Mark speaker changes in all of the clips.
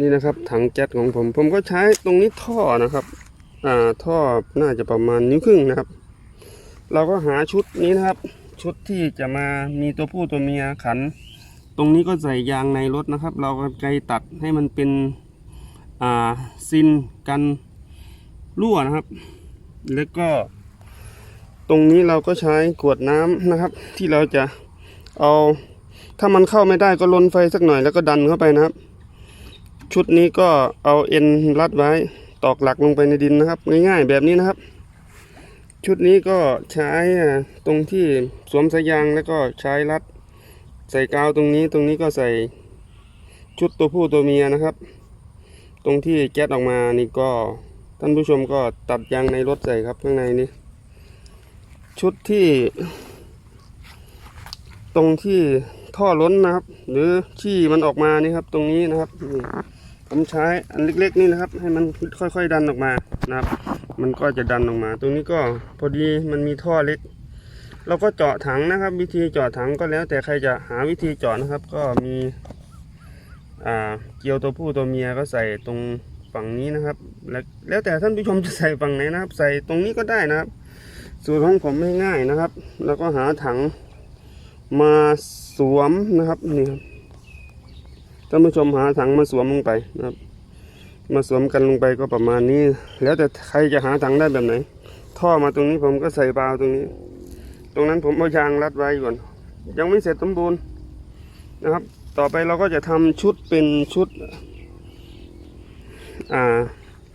Speaker 1: นี่นะครับถังแก๊สของผม ผมก็ใช้ตรงนี้ท่อนะครับ อ่าท่อน่าจะประมาณนิ้วครึ่งนะครับ เราก็หาชุดนี้นะครับ ชุดที่จะมามีตัวผู้ตัวเมียขัน ตรงนี้ก็ใส่ยางในรถนะครับ เราก็ไกลตัดให้มันเป็นอ่าซินกันรั่วนะครับ แล้วก็ ตรงนี้เราก็ใช้ขวดน้ำนะครับ ที่เราจะเอาถ้ามันเข้าไม่ได้ก็ลนไฟสักหน่อยแล้วก็ดันเข้าไปนะครับ ชุดนี้ก็เอาเอ็นรัดไว้ตอกหลักลงไปในดินนะครับ ง่ายๆแบบนี้นะครับ ชุดนี้ก็ใช้ตรงที่สวมสายยางแล้วก็ใช้รัด ใส่กาวตรงนี้ตรงนี้ก็ใส่ชุดตัวผู้ตัวเมียนะครับ ตรงที่แก๊สออกมานี่ก็ท่านผู้ชมก็ตัดยางในรถใส่ครับข้างในนี้ ชุดที่ ตรงที่ท่อล้นนะครับ หรือขี้มันออกมานี่ครับ ตรงนี้นะครับนี่ ผมใช้อันเล็กๆนี่นะครับ ให้มันค่อยๆดันออกมานะครับ มันก็จะดันออกมา ตรงนี้ก็พอดีมันมีท่อเล็ก เราก็เจาะถังนะครับ วิธีเจาะถังก็แล้ว แต่ใครจะหาวิธีเจาะนะครับ ก็มีเกลียวตัวผู้ตัวเมียก็ใส่ตรงฝั่งนี้นะครับ แล้วแล้วแต่ท่านผู้ชมจะใส่ฝั่งไหนนะครับ ใส่ตรงนี้ก็ได้นะครับ สูตรของผมไม่ง่ายนะครับ แล้วก็หาถังมาสวมนะครับนี่ครับ ท่านผู้ชมหาถังมาสวมลงไปนะครับ มาสวมกันลงไปก็ประมาณนี้ แล้วแต่ใครจะหาถังได้แบบไหน ท่อมาตรงนี้ผมก็ใส่บาวตรงนี้ ตรงนั้นผมเอายางรัดไว้ก่อน ยังไม่เสร็จสมบูรณ์นะครับ ต่อไปเราก็จะทำชุดเป็นชุด อ่า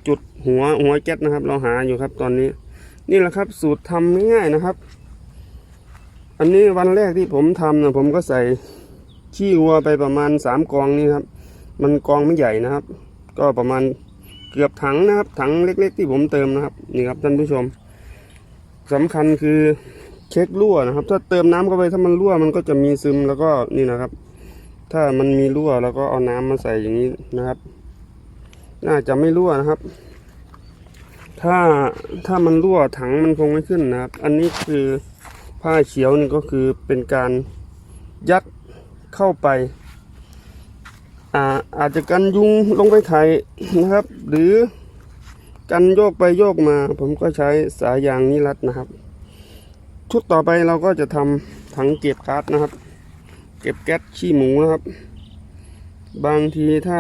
Speaker 1: จุดหัวหัวแก๊สนะครับ เราหาอยู่ครับตอนนี้ นี่แหละครับ สูตรทำง่ายๆนะครับ อันนี้วันแรกที่ผมทำนะผมก็ใส่ ขี้วัวไปประมาณสามกองนี่ครับ มันกองไม่ใหญ่นะครับ ก็ประมาณเกือบถังนะครับ ถังเล็ก ๆ ที่ผมเติมนะครับ นี่ครับท่านผู้ชมสำคัญคือเช็ครั่วนะครับ ถ้าเติมน้ำเข้าไปถ้ามันรั่วมันก็จะมีซึมแล้วก็นี่นะครับ ถ้ามันมีรั่วเราก็เอาน้ำมาใส่อย่างนี้นะครับ น่าจะไม่รั่วนะครับ ถ้าถ้ามันรั่วถังมันคงไม่ขึ้นนะครับ อันนี้คือผ้าเขียวนี่ก็คือเป็นการยัด เข้าไปอ่าอาจจะกันยุงลงไปไข่นะครับ หรือกันโยกไปโยกมา ผมก็ใช้สายยางนี้รัดนะครับ ชุดต่อไปเราก็จะทำถังเก็บก๊าซนะครับ เก็บแก๊สขี้หมูนะครับ บางทีถ้า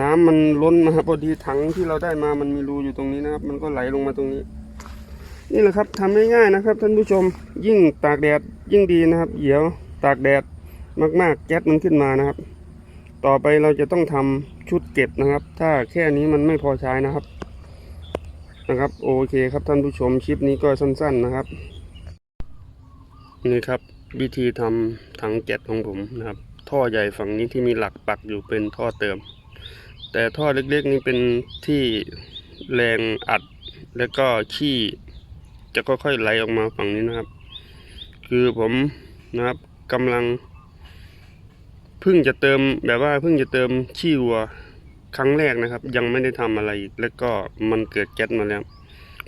Speaker 1: น้ำมันล้นมาพอดีถังที่เราได้มามันมีรูอยู่ตรงนี้นะครับ มันก็ไหลลงมาตรงนี้ นี่แหละครับทำง่ายๆนะครับ ท่านผู้ชมยิ่งตากแดดยิ่งดีนะครับเดี๋ยวตากแดด มากๆแก๊สมันขึ้นมานะครับ ต่อไปเราจะต้องทำชุดเก็บนะครับ ถ้าแค่นี้มันไม่พอใช้นะครับ นะครับโอเคครับท่านผู้ชมคลิปนี้ก็สั้น ๆนะครับ นี่ครับวิธีทำถังแก๊สของผมนะครับ ท่อใหญ่ฝั่งนี้ที่มีหลักปักอยู่เป็นท่อเติม แต่ท่อเล็กๆนี่เป็นที่แรงอัดแล้วก็ขี้จะค่อยๆไหลออกมาฝั่งนี้นะครับ คือผมนะครับกำลัง เพิ่งจะเติมแบบว่าเพิ่งจะเติมขี้วัวครั้งแรกนะครับ ยังไม่ได้ทำอะไรอีกแล้วก็มันเกิดแก๊สมาแล้ว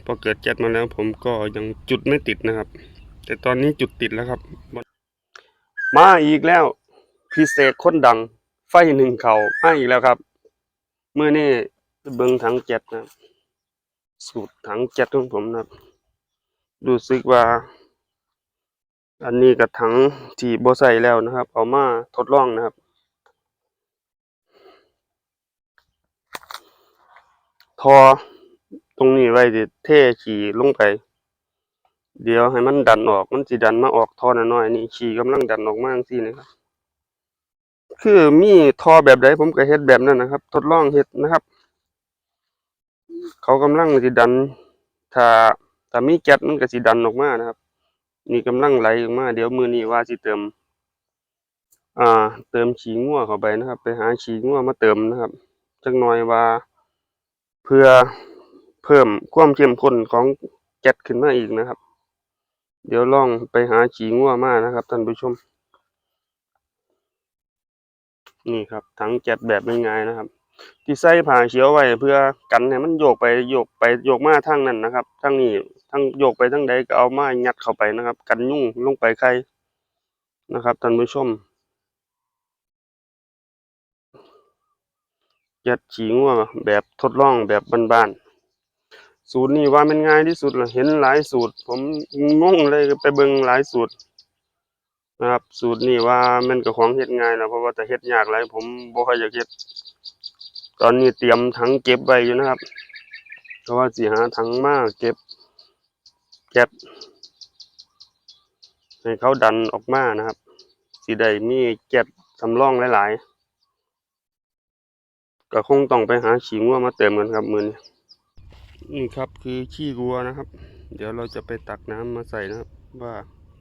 Speaker 1: พอเกิดแก๊สมาแล้ว ผมก็ยังจุดไม่ติดนะครับ แต่ตอนนี้จุดติดแล้วครับ มาอีกแล้วพิเศษคนดัง ไฟหนึ่งเขามาอีกแล้วครับ เมื่อนี่เบิ้งถังแจ็ดนะครับสูตรถังแจ็ดของผมนะครับรู้สึกว่า อันนี้กับถังที่บ่ใส่แล้วนะครับ เอามาทดลองนะครับ ทอตรงนี้ไว้ดิเทขี่ลงไป เดี๋ยวให้มันดันออก มันสิดันมาออกทอน้อยๆนี่ขี่กำลังดันออกมาจังซี่นะครับ คือมีทอแบบใดผมก็เฮ็ดแบบนั้นนะครับ ทดลองเฮ็ดนะครับ เขากำลังสิดัน ถ้าถ้ามีแก๊สมันก็สิดันออกมานะครับ นี่กำลังไหลออกมา เดี๋ยวมือนี้ว่าสิเติม อ่า เติมขี้งัวเข้าไปนะครับ ไปหาขี้งัวมาเติมนะครับจักหน่อยว่า เพื่อเพิ่มความเข้มข้นของแก๊สขึ้นมาอีกนะครับ เดี๋ยวลองไปหาขี้งัวมานะครับท่านผู้ชม นี่ครับถังแก๊สแบบง่ายๆนะครับ ที่ใส่ผ้าเขียวไว้เพื่อกันให้มันโยกไปโยกไปโยกมาทางนั้นนะครับทางนี้ ทางโยกไปทางใดก็เอาไมายัดเข้าไปนะครับ กันยุ่งลงไปใครนะครับท่านผู้ชมแก๊สฉีงัวแบบทดลองแบบบ้านๆสูตรนี้ว่ามันง่ายที่สุดละเห็นหลายสูตร ผมงงเลยไปเบิ่งหลายสูตรนะครับ สูตรนี้ว่ามันก็ของเฮ็ดง่ายนะเพราะว่าแต่เฮ็ดยากหลายผมบ่ค่อยอยากเฮ็ดตอนนี้เตรียมถังเก็บไว้อยู่นะครับ เพราะว่าสิหาถังมาเก็บ แก๊สให้เขาดันออกมานะครับสิได้มีแก๊สสำรองหลายๆ ก็คงต้องไปหาฉีงัวมาเติมกันครับมือนี้นี่ครับคือขี้วัวนะครับ เดี๋ยวเราจะไปตักน้ำมาใส่นะครับ ว่า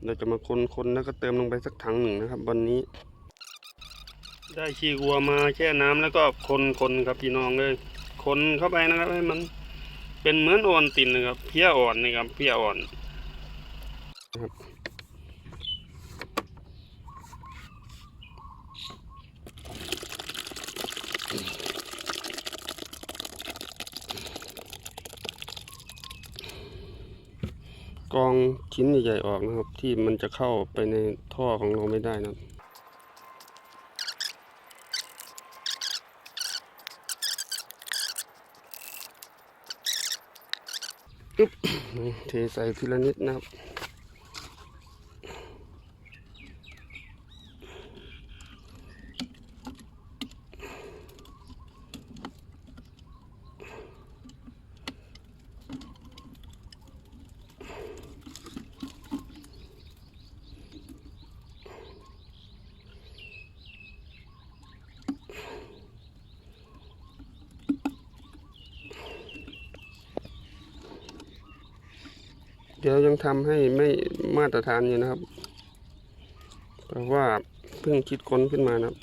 Speaker 1: เราจะมาคนๆแล้วก็เติมลงไปสักถังหนึ่งนะครับ วันนี้ ได้ขี้วัวมาแช่น้ำแล้วก็คนๆครับพี่น้องเลยคนเข้าไปนะครับให้มัน เป็นเหมือนโอนตินนะครับเพี้ยอ่อนนี่ครับเพี้ยอ่อนครับกองชิ้นใหญ่ๆออกนะครับ ที่มันจะเข้าไปในท่อของเราไม่ได้นะครับ เทใส่ทีละนิดนะครับ เดี๋ยวยังทำให้ไม่มาตรฐานอยู่นะครับ เพราะว่าเพิ่งคิดค้นขึ้นมานะครับ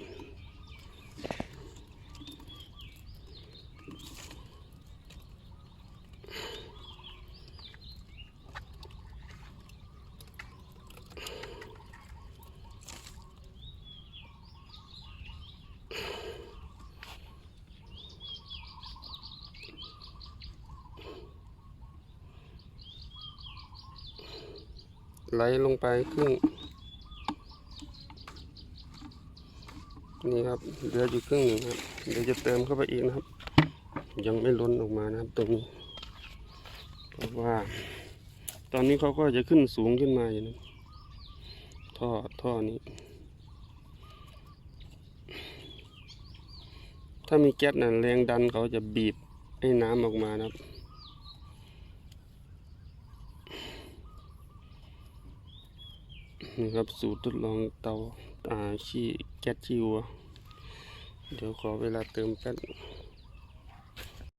Speaker 1: ไหลลงไปครึ่งนี่ครับเหลืออยู่ครึ่งหนึ่งครับเดี๋ยวจะเติมเข้าไปอีกนะครับ ยังไม่ล้นออกมานะครับตรงนี้เพราะว่า ตอนนี้เขาก็จะขึ้นสูงขึ้นมาอยู่นะท่อท่อนี้ ถ้ามีแก๊สน่ะแรงดันเขาจะบีบให้น้ำออกมานะครับ นี่ครับ สูตรทดลองเตาอ่าขี้แก๊สชีวัวเดี๋ยวขอเวลาเติมแป๊บ